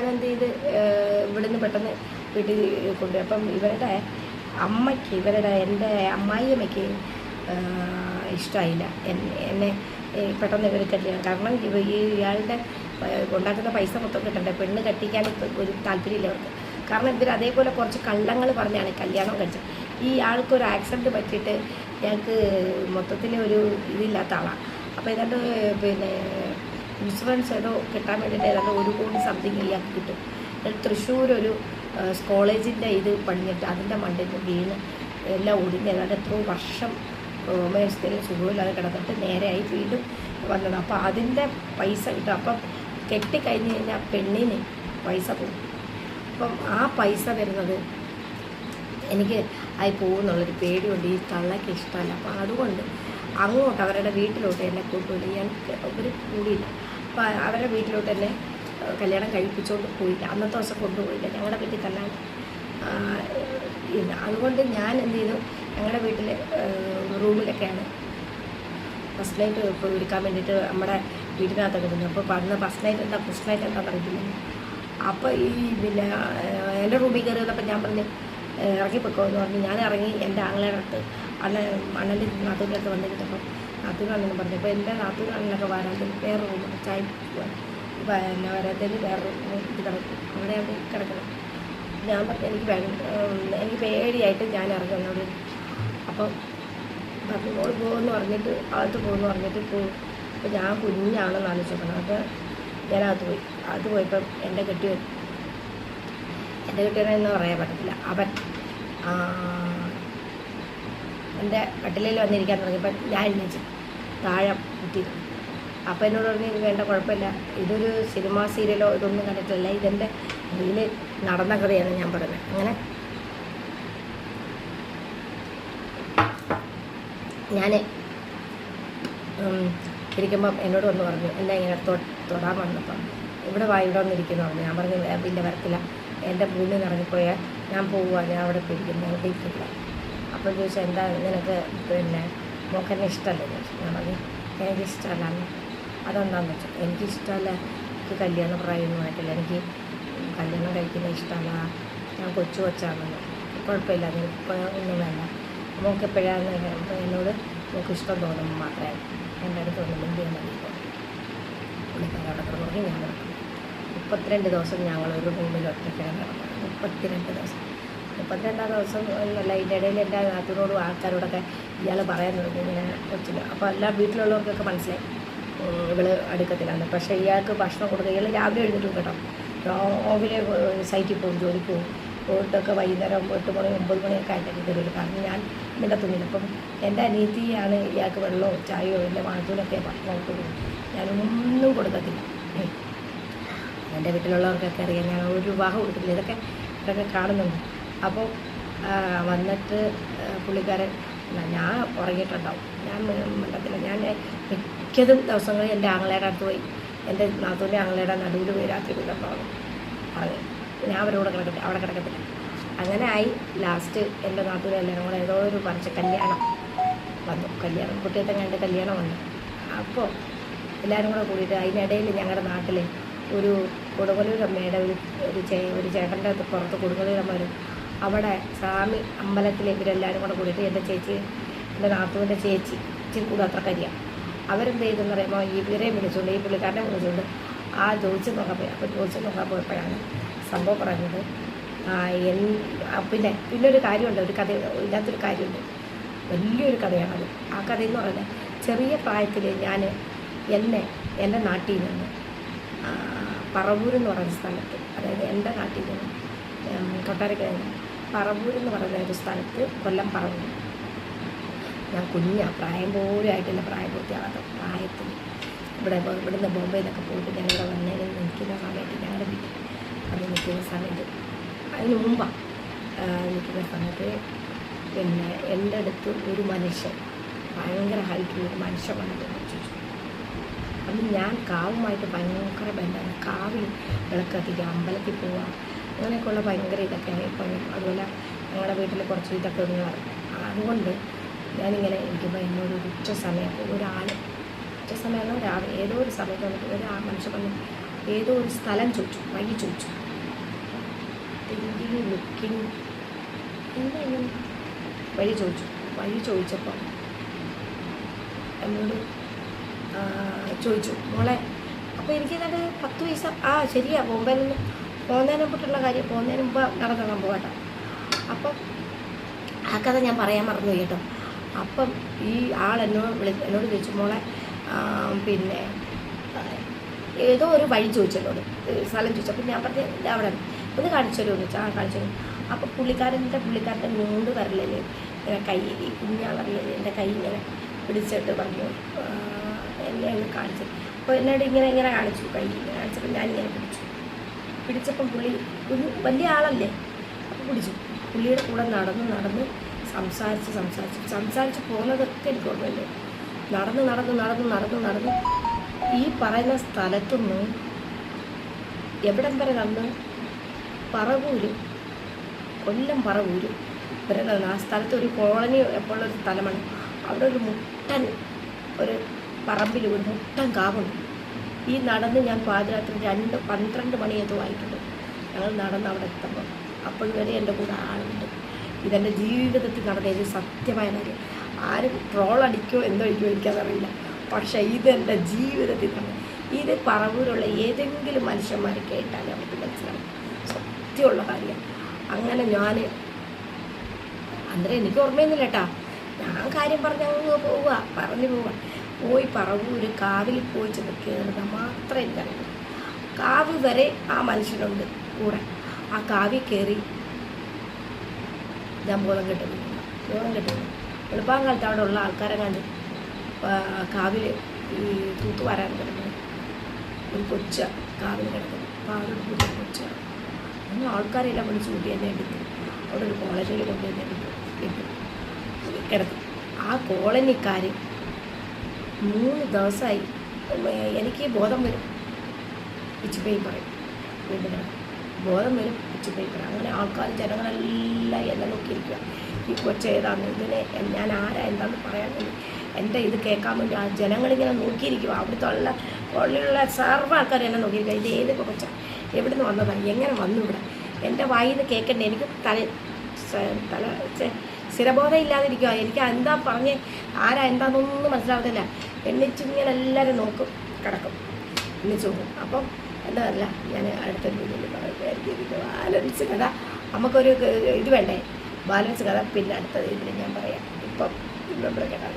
ഞാൻ എന്ത് ചെയ്ത് ഇവിടുന്ന് പെട്ടെന്ന് വീട്ടിൽ കൊണ്ടുപോയി. അപ്പം ഇവരുടെ അമ്മയ്ക്ക് ഇവരുടെ എന്റെ അമ്മായിയമ്മയ്ക്ക് ഇഷ്ടമായില്ല എന്നെ പെട്ടെന്ന് ഇവർ കല്യാണം കാരണം ഈ ഇയാളുടെ ഉണ്ടാക്കുന്ന പൈസ മൊത്തം കിട്ടണ്ടേ? പെണ്ണ് കെട്ടിക്കാൻ ഒരു താല്പര്യമില്ല അവർക്ക്. കാരണം ഇവർ അതേപോലെ കുറച്ച് കള്ളങ്ങൾ പറഞ്ഞാണ് കല്യാണം കഴിച്ചത്. ഈ ആൾക്ക് ഒരു ആക്സിഡന്റ് പറ്റിയിട്ട് ഞങ്ങൾക്ക് മൊത്തത്തിൽ ഒരു ഇതില്ലാത്ത ആളാണ് അപ്പോൾ ഏതാണ്ട് പിന്നെ ഇൻഷുറൻസ് ഏതോ കിട്ടാൻ വേണ്ടിയിട്ട് ഏതാണ്ട് ഒരു കോടി സംതിങ് ഇയാൾക്ക് കിട്ടും. തൃശ്ശൂർ ഒരു കോളേജിന്റെ ഇത് പണിഞ്ഞിട്ട് അതിന്റെ മണ്ടിൽ നിന്ന് വീണ് എല്ലാം ഒടിഞ്ഞ് ഏതാണ്ട് എത്രയോ വർഷം കോമേഴ്സിൽ സുഖമില്ലാതെ കിടന്നിട്ട് നേരെയായി വീണ്ടും വന്നത്. അപ്പോൾ അതിന്റെ പൈസ കിട്ടും. അപ്പം കെട്ടിക്കഴിഞ്ഞ് കഴിഞ്ഞാൽ പെണ്ണിന് പൈസ പോകും. അപ്പം ആ പൈസ വരുന്നത് എനിക്ക് ആയി പോകുന്നുള്ളൊരു പേടിയുണ്ട്. ഈ തള്ളയ്ക്ക് ഇഷ്ടമല്ല. അപ്പം അതുകൊണ്ട് അങ്ങോട്ട് അവരുടെ വീട്ടിലോട്ട് എന്നെ കൊണ്ടുപോയി ഞാൻ ഒരു കൂടിയില്ല അപ്പോൾ അവരുടെ വീട്ടിലോട്ട് തന്നെ കല്യാണം കഴിപ്പിച്ചുകൊണ്ട് പോയില്ല. അന്നത്തെ ദിവസം കൊണ്ടുപോയില്ല. ഞങ്ങളുടെ വീട്ടിൽ തന്നെ ഇല്ല. അതുകൊണ്ട് ഞാൻ എന്ത് ചെയ്തു? ഞങ്ങളുടെ വീട്ടിൽ റൂമിലൊക്കെയാണ് ഫസ്റ്റ് നൈറ്റ് ഇപ്പോൾ വിളിക്കാൻ വേണ്ടിയിട്ട് നമ്മുടെ വീട്ടിനകത്തൊക്കെ നിന്നു അപ്പോൾ പറഞ്ഞ ഫസ്റ്റ് നൈറ്റ് എന്താ ഫസ്റ്റ് നൈറ്റ് എന്താ പറഞ്ഞിട്ടില്ല അപ്പോൾ ഈ പിന്നെ എന്റെ റൂമിൽ കയറി വന്നപ്പോൾ ഞാൻ പറഞ്ഞു ഇറങ്ങിപ്പോക്കോ എന്ന് പറഞ്ഞു. ഞാൻ ഇറങ്ങി എന്റെ ആങ്ങളയുടെ അടുത്ത് അണ്ണൻ അണ്ണന്റെ നാത്തൂന്റെ അടുത്ത് വന്നിരുന്നപ്പോൾ നാത്തൂനാണെന്ന് പറഞ്ഞു. അപ്പോൾ എന്റെ നാത്തൂനാണെന്നൊക്കെ വരാണ്ട് വേറെ റൂം ചായ പിന്നെ വരാത്തതിന് വേറെ റൂം ഇത് കിടക്കും. അവിടെ കിടക്കണം. ഞാൻ പറഞ്ഞു എനിക്ക് വേണം എനിക്ക് പേടിയായിട്ട് ഞാൻ ഇറങ്ങുന്നു എന്നോട് അപ്പം പറഞ്ഞു മോൾ പോകുമെന്ന് പറഞ്ഞിട്ട് അകത്ത് പോകുമെന്ന് പറഞ്ഞിട്ട് പോകും അപ്പോൾ ഞാൻ കുഞ്ഞാണെന്ന് ആലോചിക്കണം അപ്പോൾ ഞാൻ അകത്ത് പോയി. അകത്ത് പോയപ്പം എന്റെ കെട്ടിയവൻ എന്റെ കെട്ടിയെന്ന് പറയാൻ പറ്റത്തില്ല. അവൻ എന്റെ കട്ടിലയിൽ വന്നിരിക്കാൻ തുടങ്ങിയപ്പോൾ ഞാൻ എഴുന്നേച്ചു താഴെ കുത്തിയിരുന്നു അപ്പോൾ എന്നോട് പറഞ്ഞു ഇത് വേണ്ട കുഴപ്പമില്ല. ഇതൊരു സിനിമ സീരിയലോ ഇതൊന്നും കണ്ടിട്ടില്ല. ഇതെന്റെ ഇതിൽ നടന്ന കഥയാണ് ഞാൻ പറഞ്ഞത് അങ്ങനെ ഞാൻ ഇരിക്കുമ്പം എന്നോട് വന്ന് പറഞ്ഞു എന്നെ ഇങ്ങനെ തൊടാൻ വന്നപ്പം? ഇവിടെ വാ ഇവിടെ വന്നിരിക്കുന്നു പറഞ്ഞു. ഞാൻ പറഞ്ഞു ഇല്ല വരത്തില്ല എന്റെ ഭൂമി നിറഞ്ഞിപ്പോയാൽ ഞാൻ പോവുക. ഞാൻ അവിടെ പോയിരിക്കുന്നു അവിടെ ഇരിക്കില്ല. അപ്പം ചോദിച്ചാൽ എന്താ നിനക്ക് പിന്നെ മോക്കന്നെ ഇഷ്ടമല്ല ചോദിച്ചു. ഞാൻ പറഞ്ഞു എനിക്ക് ഇഷ്ടമല്ല അതെന്താണെന്ന് വെച്ചു എനിക്ക് ഇഷ്ടമല്ല എനിക്ക് കല്യാണം പ്രായമൊന്നും ആയിട്ടില്ല എനിക്ക് കല്യാണം കഴിക്കുന്ന ഇഷ്ടമല്ല ഞാൻ കൊച്ചു കൊച്ചാണെന്ന്. കുഴപ്പമില്ല. നിനക്ക് ഒന്നും വേണ്ട. മോക്ക് എപ്പോഴാണ് എന്നോട് മോക്ക് ഇഷ്ടം തോന്നുമ്പോൾ മാത്രമേ. എന്റെ അടുത്ത് ഒന്ന് മുമ്പ് ഞാൻ പുള്ളിക്കാരൻ അവിടെ കിടന്നു ഞാൻ മുപ്പത്തിരണ്ട് ദിവസം ഞങ്ങൾ ഒരു റൂമിൽ ഒറ്റയ്ക്കാണ് കിടന്നത് മുപ്പത്തിരണ്ട് ദിവസം. മുപ്പത്തിരണ്ടാം ദിവസം എന്നല്ല ഇതിന്റെ ഇടയിൽ എന്റെ നാട്ടിനോടും ആൾക്കാരോടൊക്കെ ഇയാൾ പറയാൻ തുടങ്ങി ഇങ്ങനെ കൊച്ചിന്. അപ്പോൾ എല്ലാ വീട്ടിലുള്ളവർക്കൊക്കെ മനസ്സിലായി. ഇവൾ അടുക്കത്തിലാണ് പക്ഷേ ഇയാൾക്ക് ഭക്ഷണം കൊടുക്കുക ഇയാൾ രാവിലെ എഴുന്നേറ്റ് കേട്ടോ. ഏഹ്, സൈറ്റിൽ പോകും ജോലിക്ക് പോകും. പോയിട്ടൊക്കെ വൈകുന്നേരം എട്ട് മണി ഒമ്പത് മണിയൊക്കെ ആയിട്ടൊക്കെ കയറി കാരണം ഞാൻ മിണ്ടത്തുന്നില്ല അപ്പം എന്റെ അനീതിയാണ് ഇയാൾക്ക് വെള്ളമോ ചായയോ എന്റെ മാറ്റൂനൊക്കെ ഭക്ഷണം കൊടുക്കും. ഞാനൊന്നും കൊടുക്കത്തില്ല. എന്റെ വീട്ടിലുള്ളവർക്കൊക്കെ അറിയാം ഞാൻ ഒരു വിവാഹം കൊടുത്തില്ല ഇതൊക്കെ ഇതൊക്കെ കാണുന്നുണ്ട്. അപ്പോൾ വന്നിട്ട് പുള്ളിക്കാരൻ ഞാൻ ഉറങ്ങിയിട്ടുണ്ടാവും. ഞാൻ മണ്ടത്തില്ല ഞാൻ മിക്കതും ദിവസങ്ങളിൽ എന്റെ ആങ്ങളയുടെ അടുത്ത് പോയി. എന്റെ നാത്തൂന്റെ ആങ്ങളയുടെ നടുവിൽ പോയി രാത്രി കിടന്നുറങ്ങും പറഞ്ഞു ഞാൻ അവരോട് കിടക്കട്ടെ അവിടെ കിടക്കത്തില്ല. അങ്ങനെ ആയി ലാസ്റ്റ് എന്റെ നാത്തൂൻ എല്ലാവരും കൂടെ ഏതോ ഒരു പറിച്ച കല്യാണം വന്നു. കല്യാണം കുട്ടിയത്തെ കണ്ട് കല്യാണം വന്നു. അപ്പോൾ എല്ലാവരും കൂടെ കൂടിയിട്ട് അതിനിടയിൽ ഞങ്ങളുടെ നാട്ടിൽ ഒരു കൊടുങ്ങലൂരമ്മയുടെ ഒരു ഒരു ചേ ഒരു ചേട്ടന്റെ പുറത്ത് കൊടുങ്ങലൂരമ്മ വരും അവിടെ സ്വാമി അമ്പലത്തിൽ ഇവരെല്ലാവരും കൂടെ കൂടിയിട്ട് എന്റെ ചേച്ചി എന്റെ നാത്തുവിന്റെ ചേച്ചി ഇച്ചിരി കൂടെ അത്ര കരിയാണ് അവരെന്ത് ചെയ്തെന്ന് പറയുമ്പോൾ ഈ ഇവരെ വിളിച്ചുകൊണ്ട് ഈ പുള്ളിക്കാരനെ വിളിച്ചുകൊണ്ട് ആ ജോലിച്ച് നോക്കാൻ പോയി. അപ്പോൾ ജോലിച്ച് നോക്കാൻ പോയപ്പോഴാണ് സംഭവം ആ, എൻ പിന്നെ പിന്നെ ഒരു കാര്യമുണ്ട് ഒരു കഥ ഇല്ലാത്തൊരു കാര്യമുണ്ട്. വലിയൊരു കഥയാണത് ആ കഥയെന്ന് പറഞ്ഞാൽ ചെറിയ പ്രായത്തിൽ ഞാൻ എന്നെ എന്റെ നാട്ടിൽ നിന്ന് പറവൂരെന്ന് എന്ന് പറയുന്ന സ്ഥലത്ത് അതായത് എന്റെ നാട്ടിൽ നിന്ന് കൊട്ടാരക്കര പറവൂർ എന്ന് പറയുന്ന ഒരു സ്ഥലത്ത് കൊല്ലം പറവൂർ. ഞാൻ കുഞ്ഞാണ് പ്രായം പോലും ആയിട്ടില്ല പ്രായപൂർത്തിയാകാത്ത പ്രായത്തിൽ ഇവിടെ ഇവിടുന്ന് ബോംബെയിലൊക്കെ പോയിട്ട് ഞങ്ങളുടെ വന്നതിന് നിൽക്കുന്ന സമയത്ത് ഞങ്ങളുടെ വീട്ടിൽ അത് നിൽക്കുന്ന സമയത്ത് അതിന് മുമ്പാണ് നിൽക്കുന്ന സമയത്ത് പിന്നെ എന്റെ അടുത്ത് ഒരു മനുഷ്യൻ ഭയങ്കര ഹൈറ്റുള്ള ഒരു മനുഷ്യൻ വന്നിട്ട് ചോദിച്ചു. അപ്പം ഞാൻ കാവുമായിട്ട് ഭയങ്കര ബന്ധമാണ്. കാവിൽ വിളക്ക് അമ്പലത്തിൽ പോവുക അങ്ങനെയൊക്കെയുള്ള ഭയങ്കര ഇതൊക്കെ ഇപ്പം അതുപോലെ ഞങ്ങളുടെ വീട്ടിൽ കുറച്ച് ഇതൊക്കെ ഒന്ന് അതുകൊണ്ട് ഞാനിങ്ങനെ എനിക്ക് എന്നോട് ഒരു ഉച്ച സമയത്ത് ഒരാൾ ഉച്ച സമയം രാവിലെ ഏതോ ഒരു സമയത്ത് വന്നിട്ട് ഒരു ആ മനുഷ്യൻ വന്ന് ഏതോ ഒരു സ്ഥലം ചോദിച്ചു വൈകി ചോദിച്ചു. തിങ്കിങ് ലുക്കിങ് എന്താ ഇങ്ങനെ? വഴി ചോദിച്ചു. വഴി ചോദിച്ചപ്പോൾ എന്നോട് ചോദിച്ചു മോളെ അപ്പോൾ എനിക്ക് എന്നിട്ട് പത്ത് പൈസ ആ ശരിയാ ബോംബെയിൽ പോകുന്നതിനെ കുറിച്ചുള്ള കാര്യം പോകുന്നതിന് മുമ്പ് നടന്ന പോകട്ടെ. അപ്പം ആ കഥ ഞാൻ പറയാൻ മറന്നു കേട്ടോ. അപ്പം ഈ ആൾ എന്നോട് വിളി എന്നോട് ചോദിച്ചു മോളെ പിന്നെ ഏതോ ഒരു വഴി ചോദിച്ചു എന്നോട് സ്ഥലം ചോദിച്ചു. അപ്പം ഞാൻ പറഞ്ഞ "ഇത് അവിടെ. ഒന്ന് കാണിച്ചു തരുമോ ചോദിച്ചാൽ ആ കാണിച്ചു തരും. അപ്പോൾ പുള്ളിക്കാരന്റെ പുള്ളിക്കാരന്റെ മൂന്ന് വരലിൽ ഇങ്ങനെ കൈ ഈ കുഞ്ഞാ വരലിൽ എന്റെ കൈ ഇങ്ങനെ പിടിച്ചിട്ട് പറഞ്ഞു എന്നെ അങ്ങ് കാണിച്ചു. അപ്പോൾ എന്നോട് ഇങ്ങനെ ഇങ്ങനെ കാണിച്ചു കൈ കാണിച്ചപ്പോൾ ഞാൻ ഇങ്ങനെ പിടിച്ചു. പിടിച്ചപ്പം പുള്ളി ഒരു വലിയ ആളല്ലേ? അപ്പോൾ പിടിച്ചു. പുള്ളിയുടെ കൂടെ നടന്ന് നടന്ന് സംസാരിച്ച് സംസാരിച്ച് സംസാരിച്ച് പോകുന്നതൊക്കെ എനിക്ക് ഓർമ്മയില്ലേ? നടന്ന് നടന്ന് നടന്ന് നടന്ന് നടന്ന് ഈ പറയുന്ന സ്ഥലത്തുനിന്ന് എവിടം വരെ നടന്ന്? പറവൂര്. കൊല്ലം പറവൂര് വരെ നടന്ന്. ആ സ്ഥലത്ത് ഒരു കോളനി എപ്പോഴുള്ളൊരു സ്ഥലമാണ്. അവിടെ ഒരു മുട്ടൻ ഒരു പറമ്പിൽ ഒരു മുട്ടൻ കാവുണ്ട്. ഈ നടന്ന് ഞാൻ പാതിരാത്രി രണ്ട് പന്ത്രണ്ട് മണി എന്തോ ആയിട്ടുണ്ട്. ഞങ്ങൾ നടന്ന് അവിടെ എത്തുമ്പോൾ അപ്പോൾ വരെ എന്റെ കൂടെ ആളുണ്ട്. ഇതെന്റെ ജീവിതത്തിൽ നടന്ന ഒരു സത്യമായ കാര്യം. ആരും ട്രോൾ അടിക്കോ എന്തോ അടിക്കോ എനിക്കതറിയില്ല. പക്ഷേ ഇതെന്റെ ജീവിതത്തിൽ നടന്നു ഇത് പറവൂരുള്ള ഏതെങ്കിലും മനുഷ്യന്മാർ കേട്ടാൽ നമുക്ക് മനസ്സിലാവും. സത്യമുള്ള കാര്യം. അങ്ങനെ ഞാൻ അന്നേരം എനിക്ക് ഓർമ്മയൊന്നുമില്ല കേട്ടാ. ഞാൻ കാര്യം പറഞ്ഞ് അങ്ങ് പോവുക പറഞ്ഞു പോവുക. പോയി പറവൂര് കാവിൽ പോയി ചെന്ന് കയറുക മാത്രമേ എനിക്കറിയൂ. കാവ് വരെ ആ മനുഷ്യനുണ്ട് കൂടെ. ആ കാവിൽ കയറി ഞാൻ ബോധം കെട്ടുന്നു ബോധം കെട്ടുന്നു എളുപ്പാങ്കാലത്ത് അവിടെ ഉള്ള ആൾക്കാരെ കണ്ട് കാവിൽ ഈ തൂത്ത് വരാൻ കിടക്കുന്നു. ഒരു കൊച്ച കാവിൽ കിടക്കുന്നു. പാവയുടെ പുതിയ കൊച്ച. അങ്ങനെ ആൾക്കാരെല്ലാം വിളിച്ച് കൂട്ടി എന്നെ എടുത്തു അവിടെ ഒരു കോളേജിൽ കൊണ്ട് എന്നെ എടുത്തു ഇട്ടു കിടക്കും ആ കോളനിക്കാർ മൂന്ന് ദിവസമായി എനിക്ക് ബോധം വരും. പിച്ചുപേയി പറയും. വീട്ടിൽ ബോധം വരും പിച്ചുപേയി പറയും. അങ്ങനെ ആൾക്കാർ ജനങ്ങളെല്ലാം എന്നെ നോക്കിയിരിക്കുക. ഈ കൊച്ച ഏതാണ്? ഇതിനെ ഞാൻ ആരാ? എന്താന്ന് പറയാൻ വേണ്ടി. എന്റെ ഇത് കേൾക്കാൻ വേണ്ടി ആ ജനങ്ങളിങ്ങനെ നോക്കിയിരിക്കുക. അവിടുത്തെ ഉള്ള ഉള്ളിലുള്ള സർവ ആൾക്കാർ എന്നെ നോക്കിയിരിക്കുക. ഇത് ഏത് കുറച്ച എവിടെ നിന്ന് വന്നതാണ് എങ്ങനെ വന്നു ഇവിടെ? എന്റെ വായിൽ നിന്ന് കേൾക്കണ്ടേ? എനിക്ക് തല തല സ്ഥിരബോധം ഇല്ലാതിരിക്കുക എനിക്ക് എന്താ പറഞ്ഞ്? ആരാ എന്താണെന്നൊന്നും മനസ്സിലാവത്തില്ല എണ്ണിച്ചിങ്ങനെ എല്ലാവരും നോക്കും കിടക്കും. എണ്ണിച്ച് നോക്കും അപ്പം എന്താ ഞാൻ അടുത്തൊരു വീഡിയോയിൽ പറയുന്നത് ബാലൻസ് കഥ. നമുക്കൊരു ഇത് വേണ്ടേ? ബാലൻസ് കഥ പിന്നെ അടുത്ത ഇതിൽ ഞാൻ പറയാം. ഇപ്പം നമ്മൾ കേട്ടാൽ